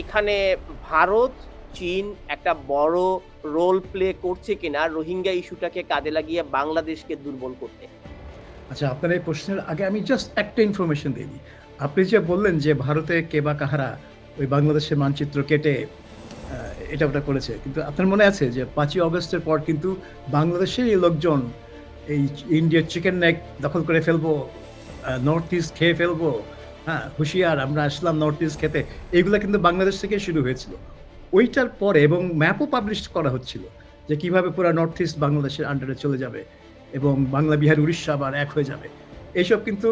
এখানে ভারত, চীন একটা বড় রোল প্লে করছে কিনা রোহিঙ্গা ইস্যুটাকে কাজে লাগিয়ে বাংলাদেশকে দুর্বল করতে? আচ্ছা, আপনার এই প্রশ্নের আগে আমি জাস্ট একটা ইনফরমেশন দিয়ে দিই। আপনি যে বললেন যে ভারতে কে বা কাহারা ওই বাংলাদেশের মানচিত্র কেটে এটা ওটা করেছে। কিন্তু আপনার মনে আছে যে পাঁচই অগস্টের পর কিন্তু বাংলাদেশেরই লোকজন এই ইন্ডিয়ার চিকেন নেক দখল করে ফেলব, নর্থ ইস্ট খেয়ে ফেলব, হ্যাঁ? হুঁশিয়ার আমরা আসলাম নর্থ ইস্ট খেতে। এগুলা কিন্তু বাংলাদেশ থেকে শুরু হয়েছিল। ওইটার পরে এবং ম্যাপও পাবলিশ করা হচ্ছিল যে কীভাবে পুরা নর্থ ইস্ট বাংলাদেশের আন্ডারে চলে যাবে এবং বাংলা, বিহার, উড়িষ্যা আবার এক হয়ে যাবে। এইসব কিন্তু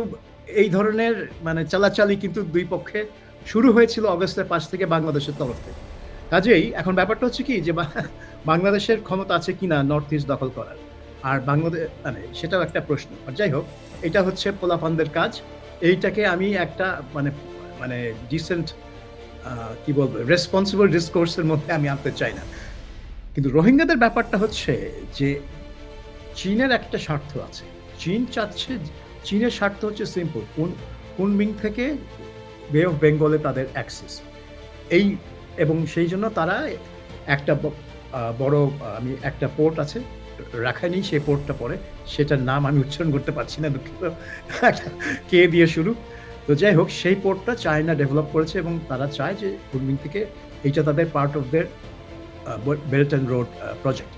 এই ধরনের মানে চালাচালি কিন্তু দুই পক্ষে শুরু হয়েছিল অগস্টের ৫ থেকে বাংলাদেশের তরফ থেকে। কাজেই এখন ব্যাপারটা হচ্ছে কি যে বাংলাদেশের ক্ষমতা আছে কি না নর্থ ইস্ট দখল করার। আর বাংলাদেশ মানে সেটাও একটা প্রশ্ন। আর যাই হোক, এটা হচ্ছে পোলাপানদের কাজ। এইটাকে আমি একটা মানে মানে ডিসেন্ট কি বলব রেসপন্সিবল ডিসকোর্স এর মধ্যে আমি আনতে চাই না। কিন্তু রোহিঙ্গাদের ব্যাপারটা হচ্ছে যে, চীনের একটা স্বার্থ আছে। চীন চাচ্ছে, চীনের স্বার্থ হচ্ছে সিম্পল কুন, কুনমিং থেকে বে অফ বেঙ্গলে তাদের অ্যাক্সেস। এই, এবং সেই জন্য তারা একটা বড় আমি একটা পোর্ট আছে রাখাইনেই সেই পোর্টটা পরে সেটার নাম আমি উচ্চারণ করতে পারছি না দুঃখিত। কে দিয়ে শুরু। তো যাই হোক সেই পোর্টটা চায়না ডেভেলপ করেছে এবং তারা চায় যে কুনমিং থেকে এইটা তাদের part of their uh belt and road project.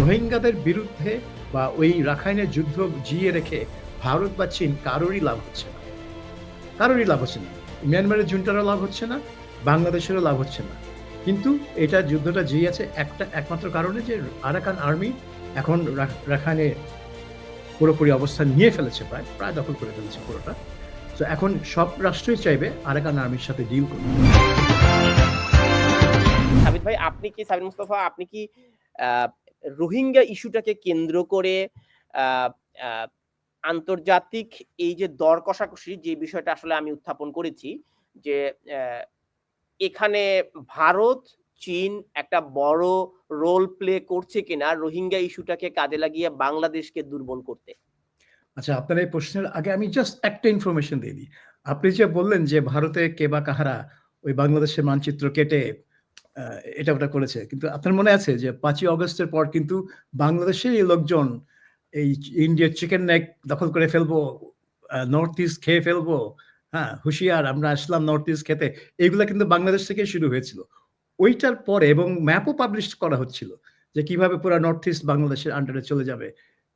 রোহিঙ্গাদের বিরুদ্ধে বা ওই রাখাইনের যুদ্ধ জিইয়ে রেখে ভারত বা চীন কারোরই লাভ হচ্ছে না। কারোরই লাভ হচ্ছে না। মিয়ানমারের জুনটারও লাভ হচ্ছে না, বাংলাদেশেরও লাভ হচ্ছে না। কিন্তু এটা যুদ্ধটা জিয়ে আছে একটা একমাত্র কারণে যে আরাকান আর্মি এখন রাখাইনে পুরোপুরি অবস্থান নিয়ে ফেলেছে প্রায়, প্রায় দখল করে ফেলেছে পুরোটা। তো এখন সব রাষ্ট্রই চাইবে আরাকান আর্মির সাথে ডিল করতে। সাবিত ভাই আপনি কি সাবির মুস্তাফা আপনি কি রোহিঙ্গা ইস্যুটাকে কেন্দ্র করে আন্তর্জাতিক এই যে দর কষাকষি যে বিষয়টা আসলে আমি উত্থাপন করেছি যে এখানে ভারত, চীন একটা বড় রোল প্লে করছে কিনা রোহিঙ্গা ইস্যুটাকে কাজে লাগিয়ে বাংলাদেশকে দুর্বল করতে? আচ্ছা, আপনার এই প্রশ্নের আগে আমি জাস্ট একটা ইনফরমেশন দিয়ে দিই। আপনি যে বললেন যে ভারতে কে বা কাহারা ওই বাংলাদেশের মানচিত্র কেটে এটা ওটা করেছে। কিন্তু আপনার মনে আছে যে পাঁচই অগস্টের পর কিন্তু বাংলাদেশের এই লোকজন এই ইন্ডিয়ার চিকেন নেক দখল করে ফেলব, নর্থ ইস্ট খেয়ে ফেলব, হ্যাঁ? হুঁশিয়ার আমরা আসলাম নর্থ ইস্ট খেতে। এগুলা কিন্তু বাংলাদেশ থেকেই শুরু হয়েছিল। ওইটার পরে এবং ম্যাপও পাবলিশ করা হচ্ছিল যে কীভাবে পুরা নর্থ ইস্ট বাংলাদেশের আন্ডারে চলে যাবে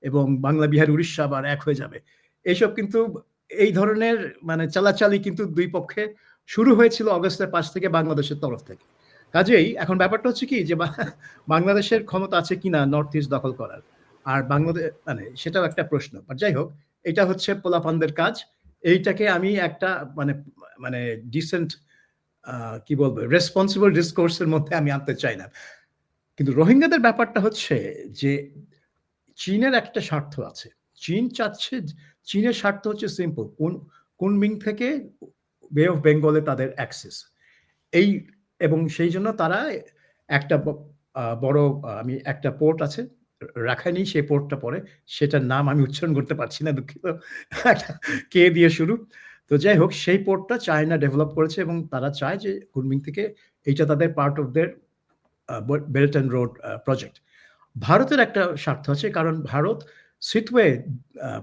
এবং বাংলা, বিহার, উড়িষ্যা আবার এক হয়ে যাবে। এইসব কিন্তু এই ধরনের মানে চালাচালি কিন্তু দুই পক্ষে শুরু হয়েছিল অগস্টের ৫ থেকে বাংলাদেশের তরফ থেকে। কাজেই এখন ব্যাপারটা হচ্ছে কি যে বাংলাদেশের ক্ষমতা আছে কিনা নর্থ ইস্ট দখল করার। আর বাংলাদেশ মানে সেটাও একটা প্রশ্ন। আর যাই হোক, এটা হচ্ছে পোলাপানদের কাজ। এইটাকে আমি একটা মানে মানে ডিসেন্ট কি বলব রেসপন্সিবল ডিসকোর্স এর মধ্যে আমি আনতে চাই না। কিন্তু রোহিঙ্গাদের ব্যাপারটা হচ্ছে যে, চীনের একটা স্বার্থ আছে। চীন চাচ্ছে, চীনের স্বার্থ হচ্ছে সিম্পল কোন কোন মিং থেকে বে অফ বেঙ্গলে তাদের অ্যাক্সেস। এই, এবং সেই জন্য তারা একটা বড় আমি একটা পোর্ট আছে রাখাইনেই সেই পোর্টটা পরে, সেটার নাম আমি উচ্চারণ করতে পারছি না দুঃখিত। কে দিয়ে শুরু। তো যাই হোক সেই পোর্টটা চায়না ডেভেলপ করেছে এবং তারা চায় যে কুনমিং থেকে এইটা তাদের part of the belt and road project. ভারতের একটা স্বার্থ আছে কারণ ভারত সিথওয়ে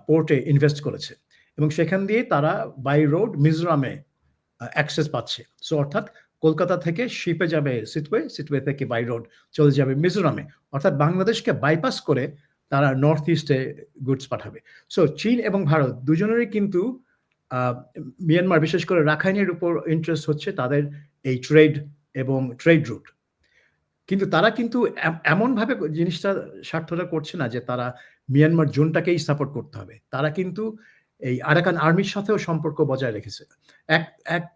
পোর্টে ইনভেস্ট করেছে এবং সেখান দিয়ে তারা বাই রোড মিজোরামে অ্যাক্সেস পাচ্ছে। সো অর্থাৎ কলকাতা থেকে শিপে যাবে সিথওয়ে, সিথওয়ে থেকে বাই রোড চলে যাবে মিজোরামে। অর্থাৎ বাংলাদেশকে বাইপাস করে তারা নর্থ ইস্টে গুডস পাঠাবে। সো চীন এবং ভারত দুজনেরই কিন্তু মিয়ানমার বিশেষ করে রাখাইনের উপর ইন্টারেস্ট হচ্ছে তাদের এই ট্রেড এবং ট্রেড রুট। কিন্তু তারা কিন্তু এমনভাবে জিনিসটা স্বার্থটা করছে না যে তারা মিয়ানমার জোনটাকেই সাপোর্ট করতে হবে। তারা কিন্তু এই আরাকান আর্মির সাথেও সম্পর্ক বজায় রেখেছে। এক এক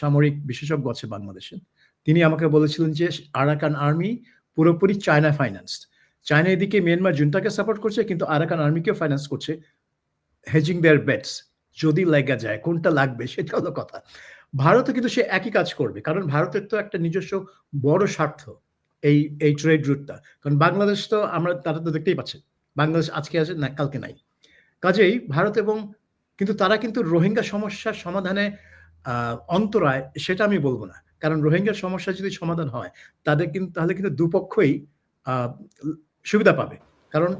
সামরিক বিশেষজ্ঞ আছে বাংলাদেশে। তিনি আমাকে বলেছিলেন যে আরাকান আর্মি পুরোপুরি চায়না ফাইন্যান্সড। চায়না এদিকে মিয়ানমার জুনটাকে সাপোর্ট করছে, কিন্তু আরাকান আর্মিকেও ফাইন্যান্স করছে। হেজিং দেয়ার বেটস যদি লাইগা যায়, কোনটা লাগবে সেটা হলো কথা। ভারতও কিন্তু সে একই কাজ করবে। কারণ ভারতের তো একটা নিজস্ব বড় স্বার্থ এই এই ট্রেড রুটটা। কারণ বাংলাদেশ তো আমরা, তারা তো দেখতেই পাচ্ছেন। বাংলাদেশ আজকে আছে না, কালকে নাই। কাজেই ভারত এবং কিন্তু তারা কিন্তু রোহিঙ্গা সমস্যার সমাধানে অন্তরায়, সেটা আমি বলব না। কারণ রোহিঙ্গার সমস্যা যদি সমাধান হয়, তাদের কিন্তু তাহলে কিন্তু দুপক্ষই সুবিধা পাবে কারণ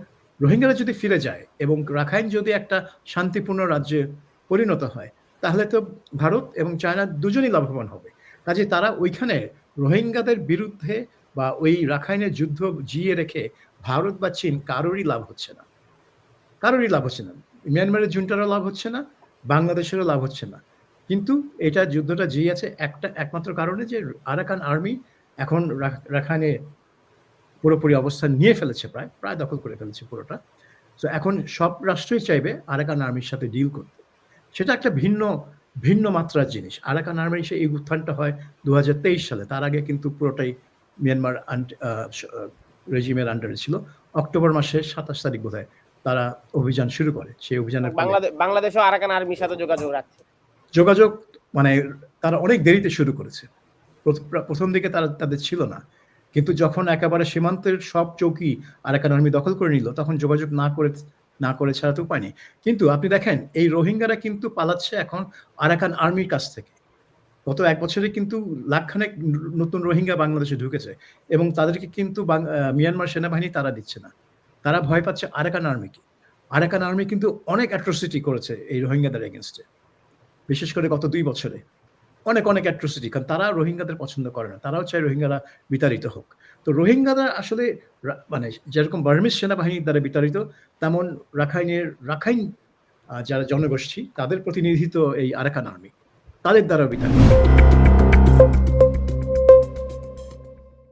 রোহিঙ্গারা যদি ফিরে যায় এবং রাখাইন যদি একটা শান্তিপূর্ণ রাজ্যে পরিণত হয়, তাহলে তো ভারত এবং চায়না দুজনই লাভবান হবে। কাজে তারা ওইখানে রোহিঙ্গাদের বিরুদ্ধে বা ওই রাখাইনের যুদ্ধ জিয়ে রেখে ভারত বা চীন কারোরই লাভ হচ্ছে না। কারোরই লাভ হচ্ছে না। মিয়ানমারের জুনটারও লাভ হচ্ছে না, বাংলাদেশেরও লাভ হচ্ছে না। কিন্তু এটা যুদ্ধটা জিয়েছে একটা একমাত্র কারণে যে আরাকান আর্মি এখন রাখ- রাখাইনে পুরোপুরি অবস্থান নিয়ে ফেলেছে প্রায় প্রায় দখল করে ফেলেছে পুরোটা। তো এখন সব রাষ্ট্রই চাইবে আরাকান আর্মির সাথে ডিল করতে। সেটা একটা ভিন্ন ভিন্ন মাত্রার জিনিস। আরাকান আর্মির সে এই উত্থানটা হয় দু সালে। তার আগে কিন্তু পুরোটাই মিয়ানমার রেজিমের আন্ডারে ছিল। অক্টোবর মাসের সাতাশ তারিখ বোধ তারা অভিযান শুরু করে। সেই অভিযানের বাংলাদেশও আরাকান আর্মির সাথে যোগাযোগ রাখছে। যোগাযোগ মানে তারা অনেক দেরিতে শুরু করেছে। প্রথ- প্রথম দিকে তারা তাদের ছিল না। কিন্তু যখন একেবারে সীমান্তের সব চৌকি আরাকান আর্মি দখল করে নিল, তখন যোগাযোগ না করে না করে ছাড়া তো উপায় নেই। কিন্তু আপনি দেখেন, এই রোহিঙ্গারা কিন্তু পালাচ্ছে এখন আরাকান আর্মির কাছ থেকে। গত এক বছরে কিন্তু লাখখানেক নতুন রোহিঙ্গা বাংলাদেশে ঢুকেছে এবং তাদেরকে কিন্তু মিয়ানমার সেনাবাহিনী তারা দিচ্ছে না। তারা ভয় পাচ্ছে আর আরাকান আর্মিকে। আরাকান আর্মি কিন্তু অনেক অ্যাট্রোসিটি করেছে এই রোহিঙ্গাদের এগেনস্টে বিশেষ করে গত দুই বছরে। অনেক অনেক অ্যাট্রোসিটি কারণ তারা রোহিঙ্গাদের পছন্দ করে না, তারাও চায় রোহিঙ্গারা বিতাড়িত হোক। তো রোহিঙ্গারা আসলে মানে যেরকম বার্মিস সেনাবাহিনীর দ্বারা বিতাড়িত, তেমন রাখাইনের, রাখাইন যারা জনগোষ্ঠী, তাদের প্রতিনিধিত্ব এই আরাকান আর্মি, তাদের দ্বারা বিতাড়িত।